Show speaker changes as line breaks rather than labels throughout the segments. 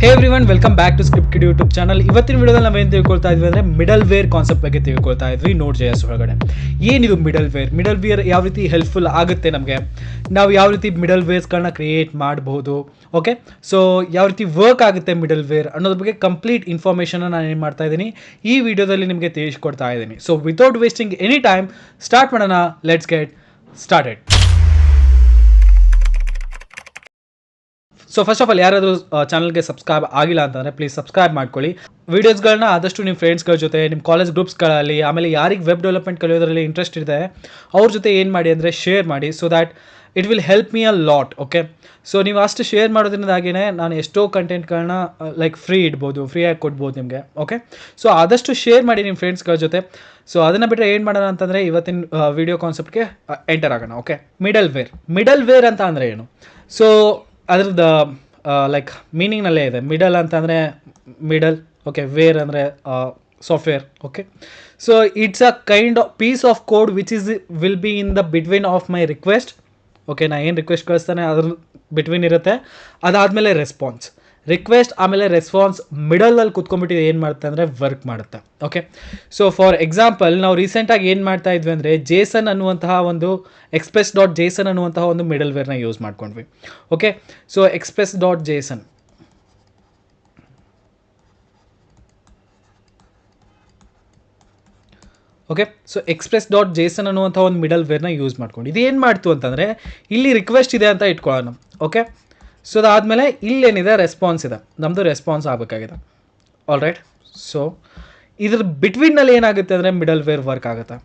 Hey everyone welcome back to script kid YouTube channel ಇವತ್ತಿನ ವಿಡಿಯೋದಲ್ಲಿ ಏನು ತಿಳ್ಕೊಳ್ತಾ ಇದ್ವಿ ಅಂದರೆ ಮಿಡಲ್ ವೇರ್ ಕಾನ್ಸೆಪ್ಟ್ ಬಗ್ಗೆ ತಿಳ್ಕೊಳ್ತಾ ಇದ್ವಿ ನೋಡ್ ಜಯಸ್ ಒಳಗಡೆ. ಏನಿದು ಮಿಡಲ್ ವೇರ್ ಮಿಡಲ್ ವೇರ್ ಯಾವ ರೀತಿ ಹೆಲ್ಪ್ಫುಲ್ ಆಗುತ್ತೆ ನಮಗೆ? ನಾವು ಯಾವ ರೀತಿ ಮಿಡಲ್ ವೇರ್ಸ್ಗಳನ್ನ ಕ್ರಿಯೇಟ್ ಮಾಡಬಹುದು? ಓಕೆ ಸೊ ಯಾವ ರೀತಿ ವರ್ಕ್ ಆಗುತ್ತೆ ಮಿಡಲ್ ವೇರ್ ಅನ್ನೋದ್ರ ಬಗ್ಗೆ ಕಂಪ್ಲೀಟ್ ಇನ್ಫಾರ್ಮೇಷನ್ ನಾನು ಏನು ಮಾಡ್ತಾ ಇದ್ದೀನಿ, ಈ ವಿಡಿಯೋದಲ್ಲಿ ನಿಮಗೆ ತಿಳಿಸ್ಕೊಡ್ತಾ ಇದ್ದೀನಿ. So without wasting any time start ಮಾಡೋಣ. Let's get started so first of all ಯಾರಾದರೂ ಚಾನಲ್ಗೆ ಸಬ್ಸ್ಕ್ರೈಬ್ ಆಗಿಲ್ಲ ಅಂತಂದರೆ ಪ್ಲೀಸ್ ಸಬ್ಸ್ಕ್ರೈಬ್ ಮಾಡ್ಕೊಳ್ಳಿ. ವೀಡಿಯೋಸ್ಗಳನ್ನ ಆದಷ್ಟು ನಿಮ್ಮ ಫ್ರೆಂಡ್ಸ್ಗಳ ಜೊತೆ ನಿಮ್ಮ ಕಾಲೇಜ್ ಗ್ರೂಪ್ಸ್ಗಳಲ್ಲಿ ಆಮೇಲೆ ಯಾರಿಗೆ ವೆಬ್ ಡೆವಲಪ್ಮೆಂಟ್ ಕಲಿಯೋದ್ರಲ್ಲಿ ಇಂಟ್ರೆಸ್ಟ್ ಇದೆ, ಅವ್ರ ಜೊತೆ ಏನು ಮಾಡಿ ಅಂದರೆ ಶೇರ್ ಮಾಡಿ so that it will help me a lot okay so ನೀವು ಅಷ್ಟು ಶೇರ್ ಮಾಡೋದ್ರಿಂದಾಗಿಯೇ ನಾನು ಎಷ್ಟೋ ಕಂಟೆಂಟ್ಗಳನ್ನ ಲೈಕ್ ಫ್ರೀ ಇಡ್ಬೋದು ಫ್ರೀಯಾಗಿ ಕೊಡ್ಬೋದು ನಿಮಗೆ ಓಕೆ ಸೊ ಆದಷ್ಟು ಶೇರ್ ಮಾಡಿ ನಿಮ್ಮ ಫ್ರೆಂಡ್ಸ್ಗಳ ಜೊತೆ. ಸೊ ಅದನ್ನು ಬಿಟ್ಟರೆ ಏನು ಮಾಡೋಣ ಅಂತಂದರೆ ಇವತ್ತಿನ ವಿಡಿಯೋ ಕಾನ್ಸೆಪ್ಟ್ಗೆ ಎಂಟರ್ ಆಗೋಣ okay middleware middleware ಅಂತ ಅಂದರೆ ಏನು? ಸೊ ಅದ್ರದ್ದು ಲೈಕ್ ಮೀನಿಂಗ್ನಲ್ಲೇ ಇದೆ. ಮಿಡಲ್ ಅಂತಂದರೆ ಮಿಡಲ್ ಓಕೆ ವೇರ್ ಅಂದರೆ software okay so it's a kind of piece of code which is will be in the between of my request okay ನಾ ಏನು request ಕಳಿಸ್ತಾನೆ ಅದ್ರ ಬಿಟ್ವೀನ್ ಇರುತ್ತೆ. ಅದಾದಮೇಲೆ ರೆಸ್ಪಾನ್ಸ್ ರಿಕ್ವೆಸ್ಟ್ ಆಮೇಲೆ ರೆಸ್ಪಾನ್ಸ್ ಮಿಡಲಲ್ಲಿ ಕುತ್ಕೊಂಡ್ಬಿಟ್ಟು ಏನು ಮಾಡುತ್ತೆ ಅಂದರೆ ವರ್ಕ್ ಮಾಡುತ್ತೆ. ಓಕೆ ಸೊ ಫಾರ್ ಎಕ್ಸಾಂಪಲ್ ನಾವು ರೀಸೆಂಟಾಗಿ ಏನು ಮಾಡ್ತಾ ಇದ್ವಿ ಅಂದರೆ ಜೇಸನ್ ಅನ್ನುವಂತಹ ಒಂದು ಎಕ್ಸ್ಪ್ರೆಸ್ ಡಾಟ್ ಜೇಸನ್ ಅನ್ನುವಂತಹ ಒಂದು ಮಿಡಲ್ ವೇರ್ನ ಯೂಸ್ ಮಾಡ್ಕೊಂಡ್ವಿ. Okay so express dot JSON okay so express dot JSON ಅನ್ನುವಂಥ ಒಂದು ಮಿಡಲ್ ವೇರ್ನ ಯೂಸ್ ಮಾಡ್ಕೊಂಡು. ಇದು ಏನು ಮಾಡ್ತು ಅಂತಂದರೆ, ಇಲ್ಲಿ ರಿಕ್ವೆಸ್ಟ್ ಇದೆ ಅಂತ ಇಟ್ಕೊಳ್ಳೋಣ. ಓಕೆ ಸೊ ಅದಾದಮೇಲೆ ಇಲ್ಲೇನಿದೆ ರೆಸ್ಪಾನ್ಸ್ ಇದೆ ನಮ್ಮದು ರೆಸ್ಪಾನ್ಸ್ ಆಗಬೇಕಾಗಿದೆ. ಆಲ್ ರೈಟ್ ಸೊ ಇದ್ರ ಬಿಟ್ವೀನಲ್ಲಿ ಏನಾಗುತ್ತೆ ಅಂದರೆ ಮಿಡಲ್ ವೇರ್ ವರ್ಕ್ ಆಗುತ್ತೆ.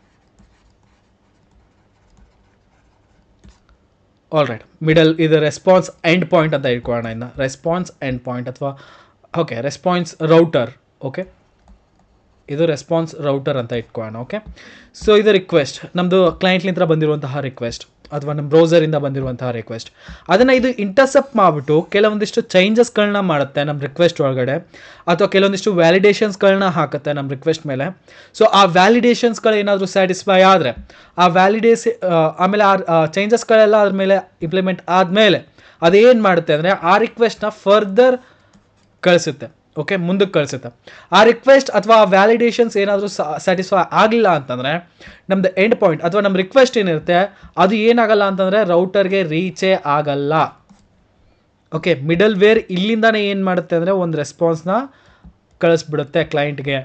ಆಲ್ ರೈಟ್ ಮಿಡಲ್ ಇದು ರೆಸ್ಪಾನ್ಸ್ ಎಂಡ್ ಪಾಯಿಂಟ್ ಅಂತ ಇಟ್ಕೊಳ್ಳೋಣ ಇನ್ನು. ರೆಸ್ಪಾನ್ಸ್ ಎಂಡ್ ಪಾಯಿಂಟ್ ಅಥವಾ ಓಕೆ ರೆಸ್ಪಾನ್ಸ್ ರೌಟರ್ ಓಕೆ ಇದು ರೆಸ್ಪಾನ್ಸ್ ರೌಟರ್ ಅಂತ ಇಟ್ಕೊಳ್ಳೋಣ ಓಕೆ ಸೊ ಇದು ರಿಕ್ವೆಸ್ಟ್ ನಮ್ಮದು ಕ್ಲೈಂಟ್ಲಿಂದ ಬಂದಿರುವಂತಹ ರಿಕ್ವೆಸ್ಟ್ ಅಥವಾ ನಮ್ಮ ಬ್ರೌಸರಿಂದ ಬಂದಿರುವಂತಹ ರಿಕ್ವೆಸ್ಟ್ ಅದನ್ನು ಇದು ಇಂಟರ್ಸೆಪ್ಟ್ ಮಾಡಿಬಿಟ್ಟು ಕೆಲವೊಂದಿಷ್ಟು ಚೇಂಜಸ್ಗಳನ್ನ ಮಾಡುತ್ತೆ ನಮ್ಮ ರಿಕ್ವೆಸ್ಟ್ ಒಳಗಡೆ, ಅಥವಾ ಕೆಲವೊಂದಿಷ್ಟು ವ್ಯಾಲಿಡೇಷನ್ಸ್ಗಳನ್ನ ಹಾಕುತ್ತೆ ನಮ್ಮ ರಿಕ್ವೆಸ್ಟ್ ಮೇಲೆ. ಸೊ ಆ ವ್ಯಾಲಿಡೇಷನ್ಸ್ಗಳು ಏನಾದರೂ ಸ್ಯಾಟಿಸ್ಫೈ ಆದರೆ, ಆ ವ್ಯಾಲಿಡೇಸ್ ಆಮೇಲೆ ಆ ಚೇಂಜಸ್ಗಳೆಲ್ಲ ಅದ್ರ ಮೇಲೆ ಇಂಪ್ಲಿಮೆಂಟ್ ಆದಮೇಲೆ ಅದೇನು ಮಾಡುತ್ತೆ ಅಂದರೆ ಆ ರಿಕ್ವೆಸ್ಟ್ನ ಫರ್ದರ್ ಕಳಿಸುತ್ತೆ. ಓಕೆ ಮುಂದಕ್ಕೆ ಕಳಿಸುತ್ತೆ. ಆ ರಿಕ್ವೆಸ್ಟ್ ಅಥವಾ ಆ ವ್ಯಾಲಿಡೇಷನ್ಸ್ ಏನಾದರೂ ಸ್ಯಾಟಿಸ್ಫೈ ಆಗಲಿಲ್ಲ ಅಂತಂದರೆ ನಮ್ಮದು ಎಂಡ್ ಪಾಯಿಂಟ್ ಅಥವಾ ನಮ್ಮ ರಿಕ್ವೆಸ್ಟ್ ಏನಿರುತ್ತೆ, ಅದು ಏನಾಗಲ್ಲ ಅಂತಂದರೆ ರೌಟರ್ಗೆ ರೀಚೇ ಆಗಲ್ಲ. ಓಕೆ ಮಿಡಲ್ ವೇರ್ ಇಲ್ಲಿಂದಾನೇ ಏನು ಮಾಡುತ್ತೆ ಅಂದರೆ ಒಂದು ರೆಸ್ಪಾನ್ಸ್ನ ಕಳಿಸ್ಬಿಡುತ್ತೆ ಕ್ಲೈಂಟ್ಗೆ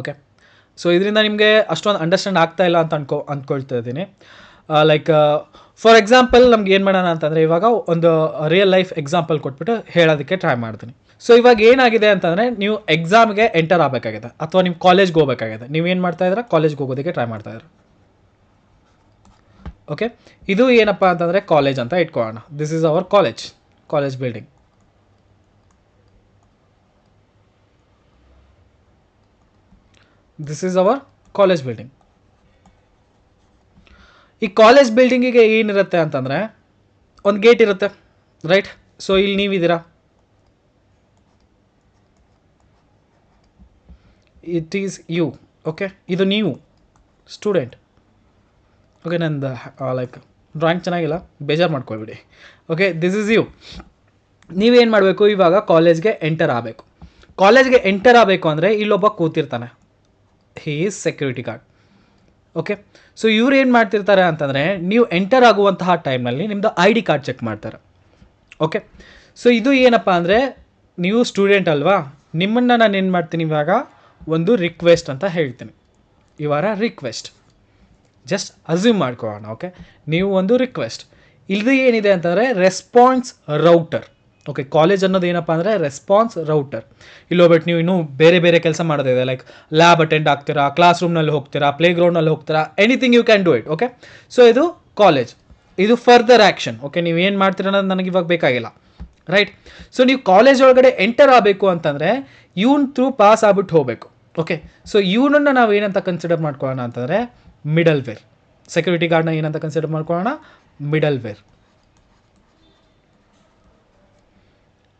ಓಕೆ ಸೊ ಇದರಿಂದ ನಿಮಗೆ ಅಷ್ಟೊಂದು ಅಂಡರ್ಸ್ಟ್ಯಾಂಡ್ ಆಗ್ತಾ ಇಲ್ಲ ಅಂತ ಅನ್ಕೊ ಅಂದ್ಕೊಳ್ತಾ ಇದ್ದೀನಿ. ಲೈಕ್ ಫಾರ್ ಎಕ್ಸಾಂಪಲ್ ನಮ್ಗೆ ಏನು ಮಾಡೋಣ ಅಂತಂದರೆ ಇವಾಗ ಒಂದು ರಿಯಲ್ ಲೈಫ್ ಎಕ್ಸಾಂಪಲ್ ಕೊಟ್ಬಿಟ್ಟು ಹೇಳೋದಕ್ಕೆ ಟ್ರೈ ಮಾಡ್ತೀನಿ. ಸೊ ಇವಾಗ ಏನಾಗಿದೆ ಅಂತಂದರೆ ನೀವು ಎಕ್ಸಾಮ್ಗೆ ಎಂಟರ್ ಆಗಬೇಕಾಗಿದೆ. ಅಥವಾ ನೀವು ಕಾಲೇಜ್ಗೆ ಹೋಗಬೇಕಾಗಿದೆ. ನೀವೇನು ಮಾಡ್ತಾ ಇದ್ದೀರಾ? ಕಾಲೇಜ್ಗೆ ಹೋಗೋದಕ್ಕೆ ಟ್ರೈ ಮಾಡ್ತಾ ಇದ್ದೀರಾ. ಓಕೆ ಇದು ಏನಪ್ಪ ಅಂತಂದರೆ ಕಾಲೇಜ್ ಅಂತ ಇಟ್ಕೊಳ್ಳೋಣ. This is our college college building this is our college building ಈ ಕಾಲೇಜ್ ಬಿಲ್ಡಿಂಗಿಗೆ ಏನಿರುತ್ತೆ ಅಂತಂದರೆ, ಒಂದು ಗೇಟ್ ಇರುತ್ತೆ. ರೈಟ್ ಸೊ ಇಲ್ಲಿ ನೀವಿದ್ದೀರಾ? ಇಟ್ ಈಸ್ ಯು ಓಕೆ ಇದು ನೀವು ಸ್ಟೂಡೆಂಟ್ ಓಕೆ ನಂದು ಲೈಕ್ ಡ್ರಾಯಿಂಗ್ ಚೆನ್ನಾಗಿಲ್ಲ, ಬೇಜಾರು ಮಾಡ್ಕೊಳ್ಬಿಡಿ. ಓಕೆ ದಿಸ್ ಈಸ್ ಯು ನೀವೇನು ಮಾಡಬೇಕು? ಇವಾಗ ಕಾಲೇಜ್ಗೆ ಎಂಟರ್ ಆಗಬೇಕು. ಕಾಲೇಜ್ಗೆ ಎಂಟರ್ ಆಗಬೇಕು ಅಂದರೆ ಇಲ್ಲೊಬ್ಬ ಕೂತಿರ್ತಾನೆ. He is security guard okay so ಇವ್ರು ಏನು ಮಾಡ್ತಿರ್ತಾರೆ ಅಂತಂದರೆ, ನೀವು ಎಂಟರ್ ಆಗುವಂತಹ ಟೈಮ್ನಲ್ಲಿ ನಿಮ್ಮದು ಐ ಡಿ ಕಾರ್ಡ್ ಚೆಕ್ ಮಾಡ್ತಾರೆ. ಓಕೆ ಸೊ ಇದು ಏನಪ್ಪ ಅಂದರೆ, ನೀವು ಸ್ಟೂಡೆಂಟ್ ಅಲ್ವಾ? ನಿಮ್ಮನ್ನು ನಾನು ಏನು ಮಾಡ್ತೀನಿ ಇವಾಗ? ಒಂದು ರಿಕ್ವೆಸ್ಟ್ ಅಂತ ಹೇಳ್ತೀನಿ. ಇವರ ರಿಕ್ವೆಸ್ಟ್ ಜಸ್ಟ್ ಅಸ್ಯೂಮ್ ಮಾಡ್ಕೊಳ್ಳೋಣ ಓಕೆ ನೀವು ಒಂದು ರಿಕ್ವೆಸ್ಟ್ ಇಲ್ಲದೆ ಏನಿದೆ ಅಂತಂದರೆ ರೆಸ್ಪಾನ್ಸ್ ರೌಟರ್ ಓಕೆ ಕಾಲೇಜ್ ಅನ್ನೋದು ಏನಪ್ಪ ಅಂದರೆ ರೆಸ್ಪಾನ್ಸ್ ರೌಟರ್ ಇಲ್ಲಿ ಹೋಗ್ಬಿಟ್ಟು ನೀವು ಇನ್ನೂ ಬೇರೆ ಬೇರೆ ಕೆಲಸ ಮಾಡೋದಿದೆ ಲೈಕ್ ಲ್ಯಾಬ್ ಅಟೆಂಡ್ ಆಗ್ತೀರಾ ಕ್ಲಾಸ್ ರೂಮ್ನಲ್ಲಿ ಹೋಗ್ತೀರಾ ಪ್ಲೇ ಗ್ರೌಂಡ್ನಲ್ಲಿ ಹೋಗ್ತೀರಾ anything you can do it okay so ಇದು ಕಾಲೇಜ್ ಇದು ಫರ್ದರ್ ಆ್ಯಕ್ಷನ್ ಓಕೆ ನೀವು ಏನು ಮಾಡ್ತೀರ ಅನ್ನೋದು ನನಗೆ ಇವಾಗ ಬೇಕಾಗಿಲ್ಲ ರೈಟ್ ಸೊ ನೀವು ಕಾಲೇಜ್ ಒಳಗಡೆ ಎಂಟರ್ ಆಗಬೇಕು ಅಂತಂದರೆ ಇವನ್ ಥ್ರೂ ಪಾಸ್ ಆಗ್ಬಿಟ್ಟು ಹೋಗಬೇಕು. ಓಕೆ ಸೊ ಇವನನ್ನು ನಾವು ಏನಂತ ಕನ್ಸಿಡರ್ ಮಾಡ್ಕೊಳ್ಳೋಣ ಅಂತಂದರೆ ಮಿಡಲ್ ವೇರ್ ಸೆಕ್ಯೂರಿಟಿ ಗಾರ್ಡ್ನ ಏನಂತ ಕನ್ಸಿಡರ್ ಮಾಡ್ಕೊಳ್ಳೋಣ? ಮಿಡಲ್ ವೇರ್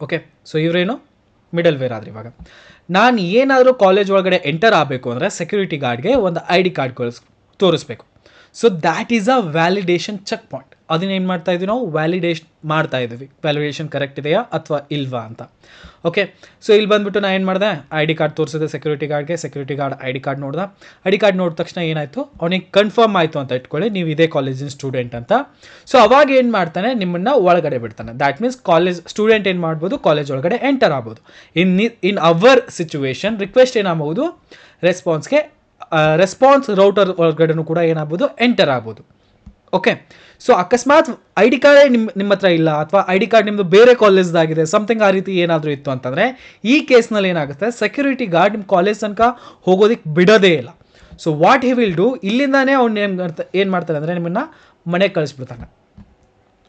ಓಕೆ ಸೊ ಇವರೇನು? ಮಿಡಲ್ ವೇರ್ ಆದ್ರೆ ಇವಾಗ. ನಾನು ಏನಾದರೂ ಕಾಲೇಜ್ ಒಳಗಡೆ ಎಂಟರ್ ಆಗಬೇಕು ಅಂದರೆ ಸೆಕ್ಯೂರಿಟಿ ಗಾರ್ಡ್ಗೆ ಒಂದು ಐ ಡಿ ಕಾರ್ಡ್ ತೋರಿಸ್ಬೇಕು. So that is a validation check point ಅದನ್ನೇನು ಮಾಡ್ತಾ ಇದ್ವಿ ನಾವು? ವ್ಯಾಲಿಡೇಷನ್ ಮಾಡ್ತಾ ಇದ್ವಿ. ವ್ಯಾಲಿಡೇಷನ್ ಕರೆಕ್ಟ್ ಇದೆಯಾ ಅಥವಾ ಇಲ್ವಾ ಅಂತ. ಓಕೆ ಸೊ ಇಲ್ಲಿ ಬಂದ್ಬಿಟ್ಟು ನಾನು ಏನು ಮಾಡಿದೆ? ಐ ಡಿ ಕಾರ್ಡ್ ತೋರಿಸಿದೆ security ಗಾರ್ಡ್ಗೆ security guard I D card ನೋಡ್ದೆ. ಐ ಡಿ ಕಾರ್ಡ್ ನೋಡಿದ ತಕ್ಷಣ ಏನಾಯಿತು? ಅವನಿಗೆ ಕನ್ಫರ್ಮ್ ಆಯಿತು ಅಂತ ಇಟ್ಕೊಳ್ಳಿ. ನೀವು ಇದೇ ಕಾಲೇಜಿನ ಸ್ಟೂಡೆಂಟ್ ಅಂತ. ಸೊ ಅವಾಗ ಏನು ಮಾಡ್ತಾನೆ? ನಿಮ್ಮನ್ನು ಒಳಗಡೆ ಬಿಡ್ತಾನೆ. ದ್ಯಾಟ್ ಮೀನ್ಸ್ ಕಾಲೇಜ್ ಸ್ಟೂಡೆಂಟ್ ಏನು ಮಾಡ್ಬೋದು? ಕಾಲೇಜ್ ಒಳಗಡೆ ಎಂಟರ್ ಆಗ್ಬೋದು. In in our situation request ಏನಾಗ್ಬೋದು ರೆಸ್ಪಾನ್ಸ್ಗೆ ರೆಸ್ಪಾನ್ಸ್ ರೌಟರ್ ಒಳಗಡೆನೂ ಕೂಡ ಏನಾಗ್ಬೋದು ಎಂಟರ್ ಆಗ್ಬೋದು. ಓಕೆ ಸೊ ಅಕಸ್ಮಾತ್ ಐ ಡಿ ಕಾರ್ಡೇ ನಿಮ್ಮ ನಿಮ್ಮ ಹತ್ರ ಇಲ್ಲ, ಅಥವಾ ಐ ಡಿ ಕಾರ್ಡ್ ನಿಮ್ಮದು ಬೇರೆ ಕಾಲೇಜ್ದಾಗಿದೆ ಸಮಥಿಂಗ್ ಆ ರೀತಿ ಏನಾದರೂ ಇತ್ತು ಅಂತಂದರೆ, ಈ ಕೇಸ್ನಲ್ಲಿ ಏನಾಗುತ್ತೆ ಸೆಕ್ಯೂರಿಟಿ ಗಾರ್ಡ್ ನಿಮ್ಮ ಕಾಲೇಜ್ ತನಕ ಹೋಗೋದಕ್ಕೆ ಬಿಡೋದೇ ಇಲ್ಲ. So what he will do ಇಲ್ಲಿಂದಾನೇ ಅವ್ನು ಏನು ಏನು ಮಾಡ್ತಾರೆ ಅಂದರೆ ನಿಮ್ಮನ್ನು ಮನೆಗೆ ಕಳಿಸ್ಬಿಡ್ತಾನೆ.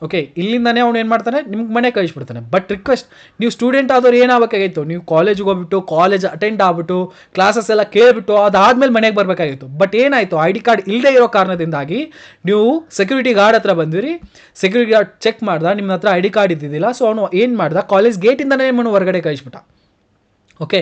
ಓಕೆ ಇಲ್ಲಿಂದನೇ ಅವ್ನು ಏನು ಮಾಡ್ತಾನೆ? ನಿಮ್ಗೆ ಮನೆ ಕಳಿಸ್ಬಿಡ್ತಾನೆ. ಬಟ್ ರಿಕ್ವೆಸ್ಟ್ ನೀವು ಸ್ಟೂಡೆಂಟ್ ಆದವ್ರು ಏನಾಗಬೇಕಾಗಿತ್ತು? ನೀವು ಕಾಲೇಜಿಗೆ ಹೋಗ್ಬಿಟ್ಟು ಕಾಲೇಜ್ ಅಟೆಂಡ್ ಆಗ್ಬಿಟ್ಟು ಕ್ಲಾಸಸ್ ಎಲ್ಲ ಕೇಳಿಬಿಟ್ಟು, ಅದಾದ್ಮೇಲೆ ಮನೆಗೆ ಬರಬೇಕಾಗಿತ್ತು. ಬಟ್ ಏನಾಯಿತು? ಐ ಡಿ ಕಾರ್ಡ್ ಇಲ್ಲದೆ ಇರೋ ಕಾರಣದಿಂದಾಗಿ ನೀವು ಸೆಕ್ಯೂರಿಟಿ ಗಾರ್ಡ್ ಹತ್ರ ಬಂದಿರಿ. ಸೆಕ್ಯೂರಿಟಿ ಗಾರ್ಡ್ ಚೆಕ್ ಮಾಡ್ದ ನಿಮ್ಮ ಹತ್ರ ಐ ಡಿ ಕಾರ್ಡ್ ಇದ್ದಿದ್ದಿಲ್ಲ. ಸೊ ಅವನು ಏನು ಮಾಡ್ದ? ಕಾಲೇಜ್ ಗೇಟಿಂದನೇ ನಿಮ್ಮನ್ನು ಹೊರಗಡೆ ಕಳಿಸ್ಬಿಟ್ಟ. ಓಕೆ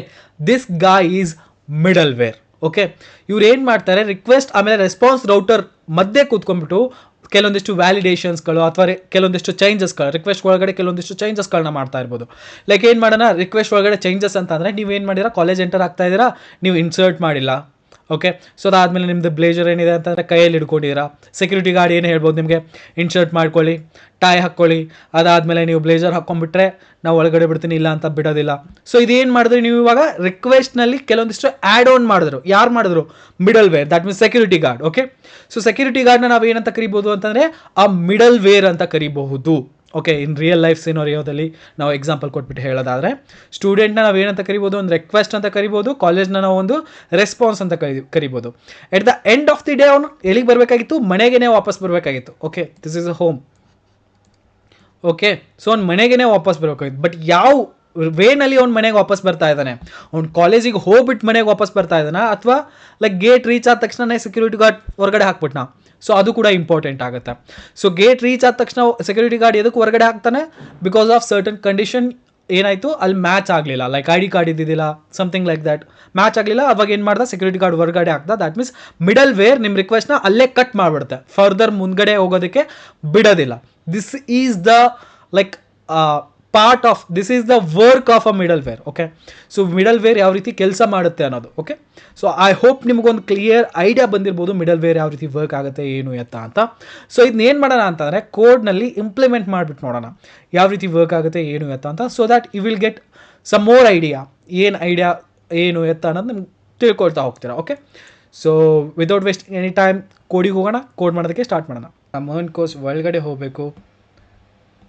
ದಿಸ್ ಗಾ ಈಸ್ ಮಿಡಲ್ ವೇರ್ ಓಕೆ ಇವ್ರು ಏನು ಮಾಡ್ತಾರೆ? ರಿಕ್ವೆಸ್ಟ್ ಆಮೇಲೆ ರೆಸ್ಪಾನ್ಸ್ ರೌಟರ್ ಮಧ್ಯೆ ಕೂತ್ಕೊಂಡ್ಬಿಟ್ಟು ಕೆಲವೊಂದಿಷ್ಟು ವ್ಯಾಲಿಡೇಷನ್ಸ್ಗಳು ಅಥವಾ ಕೆಲವೊಂದಿಷ್ಟು ಚೇಂಜಸ್ಗಳು ರಿಕ್ವೆಸ್ಟ್ ಒಳಗಡೆ ಕೆಲವೊಂದಿಷ್ಟು ಚೇಂಜಸ್ಗಳನ್ನ ಮಾಡ್ತಾ ಇರ್ಬೋದು. ಲೈಕ್ ಏನು ಮಾಡೋಣ? ರಿಕ್ವೆಸ್ಟ್ ಒಳಗಡೆ ಚೇಂಜಸ್ ಅಂತಂದರೆ ನೀವು ಏನು ಮಾಡಿರೋ? ಕಾಲೇಜ್ ಎಂಟರ್ ಆಗ್ತಾ ಇದ್ದೀರಾ? ನೀವು ಇನ್ಸರ್ಟ್ ಮಾಡಿಲ್ಲ. ಓಕೆ ಸೊ ಅದಾದಮೇಲೆ ನಿಮ್ಮದು ಬ್ಲೇಜರ್ ಏನಿದೆ ಅಂತಂದರೆ ಕೈಯಲ್ಲಿ ಇಟ್ಕೊಂಡಿದ್ದೀರಾ ಸೆಕ್ಯೂರಿಟಿ ಗಾರ್ಡ್ ಏನು ಹೇಳ್ಬೋದು ನಿಮಗೆ ಇನ್ಶರ್ಟ್ ಮಾಡ್ಕೊಳ್ಳಿ ಟೈ ಹಾಕ್ಕೊಳ್ಳಿ. ಅದಾದಮೇಲೆ ನೀವು ಬ್ಲೇಜರ್ ಹಾಕ್ಕೊಂಡ್ಬಿಟ್ರೆ ನಾವು ಒಳಗಡೆ ಬಿಡ್ತೀನಿ, ಇಲ್ಲ ಅಂತ ಬಿಡೋದಿಲ್ಲ. ಸೊ ಇದೇನು ಮಾಡಿದ್ರಿ ನೀವು ಇವಾಗ? ರಿಕ್ವೆಸ್ಟ್ನಲ್ಲಿ ಕೆಲವೊಂದಿಷ್ಟು ಆ್ಯಡ್ ಆನ್ ಮಾಡಿದ್ರು. ಯಾರು ಮಾಡಿದ್ರು? Middleware that means security guard okay so security ಗಾರ್ಡ್ನ ನಾವು ಏನಂತ ಕರಿಬೋದು ಅಂತಂದರೆ, ಆ ಮಿಡಲ್ ವೇರ್ ಅಂತ ಕರಿಬಹುದು. ಓಕೆ ಇನ್ ರಿಯಲ್ ಲೈಫ್ ಸಿನೋರಿಯೋದಲ್ಲಿ ನಾವು ಎಕ್ಸಾಂಪಲ್ ಕೊಟ್ಬಿಟ್ಟು ಹೇಳೋದಾದರೆ ಸ್ಟೂಡೆಂಟ್ನ ನಾವು ಏನಂತ ಕರಿಬೋದು, ಒಂದು ರಿಕ್ವೆಸ್ಟ್ ಅಂತ ಕರಿಬೋದು ಕಾಲೇಜ್ನ ನಾವು ಒಂದು ರೆಸ್ಪಾನ್ಸ್ ಅಂತ ಕರಿ, ಕರಿಬೋದು. At the end of the day ಅವನು ಎಲ್ಲಿಗೆ ಬರಬೇಕಾಗಿತ್ತು? ಮನೆಗೇ ವಾಪಸ್ ಬರಬೇಕಾಗಿತ್ತು. Okay this is a home okay so ಅವ್ನು ಮನೆಗೇ ವಾಪಸ್ ಬರಬೇಕಾಗಿತ್ತು. ಬಟ್ ಯಾವ ವೇನಲ್ಲಿ ಅವ್ನು ಮನೆಗೆ ವಾಪಸ್ ಬರ್ತಾ ಇದ್ದಾನೆ? ಅವ್ನು ಕಾಲೇಜಿಗೆ ಹೋಗ್ಬಿಟ್ಟು ಮನೆಗೆ ವಾಪಸ್ ಬರ್ತಾ ಇದ್ದಾನೆ? ಅಥವಾ ಲೈಕ್ ಗೇಟ್ ರೀಚ್ ಆದ ತಕ್ಷಣ ಸೆಕ್ಯೂರಿಟಿ ಗಾರ್ಡ್ ಹೊರಗಡೆ ಹಾಕ್ಬಿಟ್ನಾ? ಸೊ ಅದು ಕೂಡ ಇಂಪಾರ್ಟೆಂಟ್ ಆಗುತ್ತೆ. ಸೊ ಗೇಟ್ ರೀಚ್ ಆದ ತಕ್ಷಣ ಸೆಕ್ಯೂರಿಟಿ ಗಾರ್ಡ್ ಎದಕ್ಕೆ ಹೊರಗಡೆ ಹಾಕ್ತಾನೆ? ಬಿಕಾಸ್ ಆಫ್ ಸರ್ಟನ್ ಕಂಡೀಷನ್ ಏನಾಯಿತು? ಅಲ್ಲಿ ಮ್ಯಾಚ್ ಆಗಲಿಲ್ಲ. ಲೈಕ್ ಐ ಡಿ ಕಾರ್ಡ್ ಇದ್ದಿದ್ದಿಲ್ಲ ಸಮಥಿಂಗ್ ಲೈಕ್ ದ್ಯಾಟ್ ಮ್ಯಾಚ್ ಆಗಲಿಲ್ಲ, ಅವಾಗ ಏನು ಮಾಡ್ದೆ? ಸೆಕ್ಯೂರಿಟಿ ಗಾರ್ಡ್ ಹೊರಗಡೆ ಹಾಕ್ದ. ದ್ಯಾಟ್ ಮೀನ್ಸ್ ಮಿಡಲ್ ವೇರ್ ನಿಮ್ಮ ರಿಕ್ವೆಸ್ಟ್ನ ಅಲ್ಲೇ ಕಟ್ ಮಾಡಿಬಿಡುತ್ತೆ. ಫರ್ದರ್ ಮುಂದ್ಗಡೆ ಹೋಗೋದಕ್ಕೆ ಬಿಡೋದಿಲ್ಲ. This is the like part of this is the work of a middleware okay so middleware ಯಾವ ರೀತಿ ಕೆಲಸ ಮಾಡುತ್ತೆ ಅನ್ನೋದು ಓಕೆ ಸೊ ಐ ಹೋಪ್ ನಿಮಗೊಂದು ಕ್ಲಿಯರ್ ಐಡಿಯಾ ಬಂದಿರ್ಬೋದು ಮಿಡಲ್ ವೇರ್ ಯಾವ ರೀತಿ ವರ್ಕ್ ಆಗುತ್ತೆ, ಏನು, ಎತ್ತ ಅಂತ. ಸೊ ಇದನ್ನ ಏನು ಮಾಡೋಣ ಅಂತಂದರೆ ಕೋಡ್ನಲ್ಲಿ ಇಂಪ್ಲಿಮೆಂಟ್ ಮಾಡಿಬಿಟ್ಟು ನೋಡೋಣ. ಯಾವ ರೀತಿ ವರ್ಕ್ ಆಗುತ್ತೆ, ಏನು, ಎತ್ತ ಅಂತ so that you will get some more idea ಏನು ಐಡಿಯಾ ಏನು, ಎತ್ತ ಅನ್ನೋದು ನಿಮ್ಗೆ ತಿಳ್ಕೊಳ್ತಾ ಹೋಗ್ತೀರಾ okay so without wasting any time ಕೋಡಿಗೆ ಹೋಗೋಣ ಕೋಡ್ ಮಾಡೋದಕ್ಕೆ ಸ್ಟಾರ್ಟ್ ಮಾಡೋಣ. ನಮ್ಮ ಓನ್ ಕೋರ್ಸ್ ಒಳಗಡೆ ಹೋಗಬೇಕು.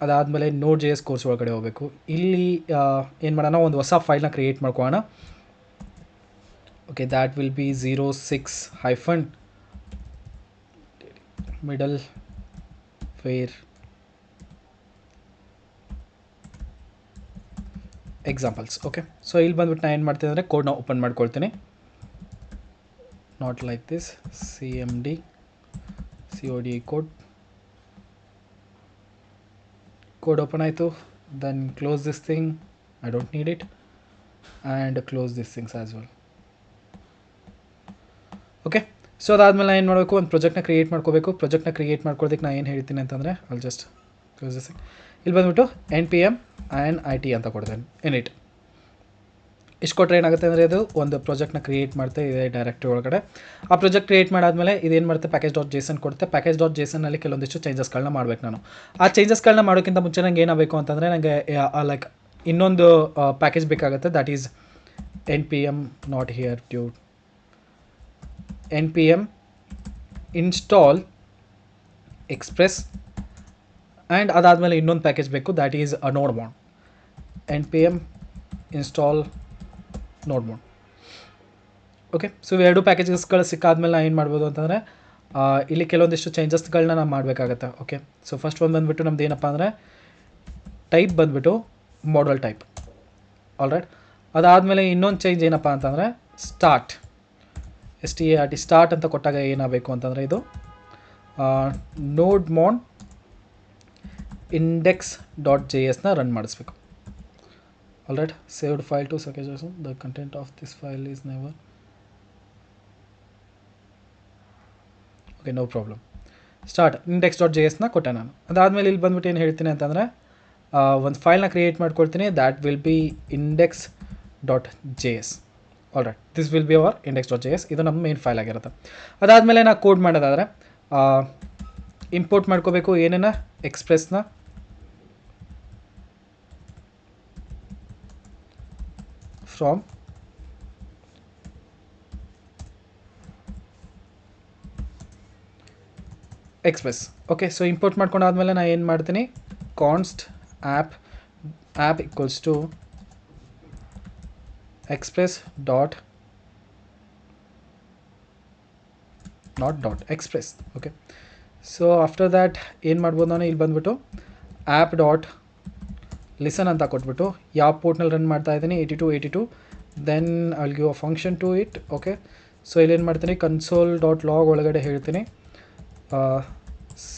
ಅದಾದಮೇಲೆ ನೋಡ್ ಜೆ ಎಸ್ ಕೋರ್ಸ್ ಒಳಗಡೆ ಹೋಗಬೇಕು. ಇಲ್ಲಿ ಏನು ಮಾಡೋಣ, ಒಂದು ಹೊಸ ಫೈಲ್ನ ಕ್ರಿಯೇಟ್ ಮಾಡ್ಕೊಳ್ಳೋಣ. Okay that will be zero six hyphen middleware examples okay so ಇಲ್ಲಿ ಬಂದ್ಬಿಟ್ಟು ನಾನು ಏನು ಮಾಡ್ತೀನಿ ಅಂದರೆ ಕೋಡ್ನ ಓಪನ್ ಮಾಡ್ಕೊಳ್ತೀನಿ. Not like this C M D C O D code code open ಆಯಿತು. Then close this thing I don't need it and close this things as well okay so ಅದಾದಮೇಲೆ ಏನು ಮಾಡಬೇಕು? ಒಂದು ಪ್ರಾಜೆಕ್ಟ್ನ ಕ್ರಿಯೇಟ್ ಮಾಡ್ಕೋಬೇಕು. ಪ್ರಾಜೆಕ್ಟ್ನ ಕ್ರಿಯೇಟ್ ಮಾಡ್ಕೊಳೋದಕ್ಕೆ ನಾನು ಏನು ಹೇಳ್ತೀನಿ ಅಂತಂದರೆ ಅಲ್ಲಿ ಜಸ್ಟ್ ಕ್ಲೋಸ್ ದಿಸ್ ಇಲ್ಲಿ ಬಂದುಬಿಟ್ಟು N P M and I T ಅಂತ ಕೊಡ್ತೇನೆ. ಇನ್ ಇಟ್ ಇಷ್ಟು ಕೊಟ್ಟರೆ ಏನಾಗುತ್ತೆ ಅಂದರೆ ಇದು ಒಂದು ಪ್ರಾಜೆಕ್ಟ್ನ ಕ್ರಿಯೇಟ್ ಮಾಡ್ತಾ ಇದೆ ಡೈರೆಕ್ಟ್ ಒಳಗಡೆ. ಆ ಪ್ರಾಜೆಕ್ಟ್ ಕ್ರಿಯೇಟ್ ಮಾಡಾದಮೇಲೆ ಇದೇನು ಮಾಡುತ್ತೆ? ಪ್ಯಾಕೇಜ್ ಡಾಟ್ ಜೇಸನ್ ಕೊಡುತ್ತೆ. ಪ್ಯಾಕೇಜ್ ಡಾಟ್ ಜೇಸನ್ನಲ್ಲಿ ಕೆಲವೊಂದಿಷ್ಟು ಚೇಂಜಸ್ಗಳನ್ನ ಮಾಡಬೇಕು ನಾನು. ಆ ಚೇಂಜಸ್ಗಳನ್ನ ಮಾಡೋಕ್ಕಿಂತ ಮುಂಚೆ ನಂಗೆ ಏನಾಗಬೇಕು ಅಂತಂದರೆ ನನಗೆ ಲೈಕ್ ಇನ್ನೊಂದು ಪ್ಯಾಕೇಜ್ ಬೇಕಾಗುತ್ತೆ. That is N P M not here to N P M install express and ಅದಾದಮೇಲೆ ಇನ್ನೊಂದು ಪ್ಯಾಕೇಜ್ ಬೇಕು. That is a nodemon N P M install nodemon. Okay so ಇವೆರಡು ಪ್ಯಾಕೇಜಸ್ಗಳು ಸಿಕ್ಕಾದ್ಮೇಲೆ ನಾನು ಏನು ಮಾಡ್ಬೋದು ಅಂತಂದರೆ ಇಲ್ಲಿ ಕೆಲವೊಂದಿಷ್ಟು ಚೇಂಜಸ್ಗಳನ್ನ ನಾವು ಮಾಡಬೇಕಾಗತ್ತೆ ಓಕೆ ಸೊ ಫಸ್ಟ್ ಒಂದು ಬಂದುಬಿಟ್ಟು ನಮ್ದು ಏನಪ್ಪ ಅಂದರೆ ಟೈಪ್ ಬಂದುಬಿಟ್ಟು ಮಾಡಲ್ ಟೈಪ್ ಆಲ್ ರೈಟ್ ಅದಾದಮೇಲೆ ಇನ್ನೊಂದು ಚೇಂಜ್ ಏನಪ್ಪ ಅಂತಂದರೆ start S T A R T start ಅಂತ ಕೊಟ್ಟಾಗ ಏನಾಗಬೇಕು ಅಂತಂದರೆ ಇದು nodemon index dot J ಎಸ್ನ ರನ್ ಮಾಡಿಸ್ಬೇಕು. Right saved file to the the content of this file is never okay no problem start index dot J ಎಸ್ನ ಕೊಟ್ಟೆ ನಾನು. ಅದಾದಮೇಲೆ ಇಲ್ಲಿ ಬಂದ್ಬಿಟ್ಟು ಏನು ಹೇಳ್ತೀನಿ ಅಂತಂದರೆ ಒಂದು ಫೈಲ್ನ ಕ್ರಿಯೇಟ್ ಮಾಡ್ಕೊಳ್ತೀನಿ that will be index dot J S all right this will be our index dot J S ಇದು ನಮ್ಮ ಮೇನ್ ಫೈಲ್ ಆಗಿರುತ್ತೆ. ಅದಾದಮೇಲೆ ನಾ ಕೋಡ್ ಮಾಡೋದಾದರೆ ಇಂಪೋರ್ಟ್ ಮಾಡ್ಕೋಬೇಕು ಏನೇನ? ಎಕ್ಸ್ಪ್ರೆಸ್ನ from express okay so import ಮಾಡ್ಕೊಂಡಾದ್ಮೇಲೆ ನಾನು ಏನು ಮಾಡ್ತೀನಿ? Const app app equals to express dot not dot express okay so after that ಏನು ಮಾಡ್ಬೋದು ನಾನು? ಇಲ್ಲಿ ಬಂದುಬಿಟ್ಟು ಆ್ಯಪ್ ಡಾಟ್ ಲಿಸನ್ ಅಂತ ಕೊಟ್ಬಿಟ್ಟು, ಯಾವ ಪೋರ್ಟ್ನಲ್ಲಿ ರನ್ ಮಾಡ್ತಾ ಇದ್ದೀನಿ eighty two eighty two then I'll give a function to it okay so ಇಲ್ಲೇನು ಮಾಡ್ತೀನಿ ಕನ್ಸೋಲ್ ಡಾಟ್ ಲಾಗ್ ಒಳಗಡೆ ಹೇಳ್ತೀನಿ.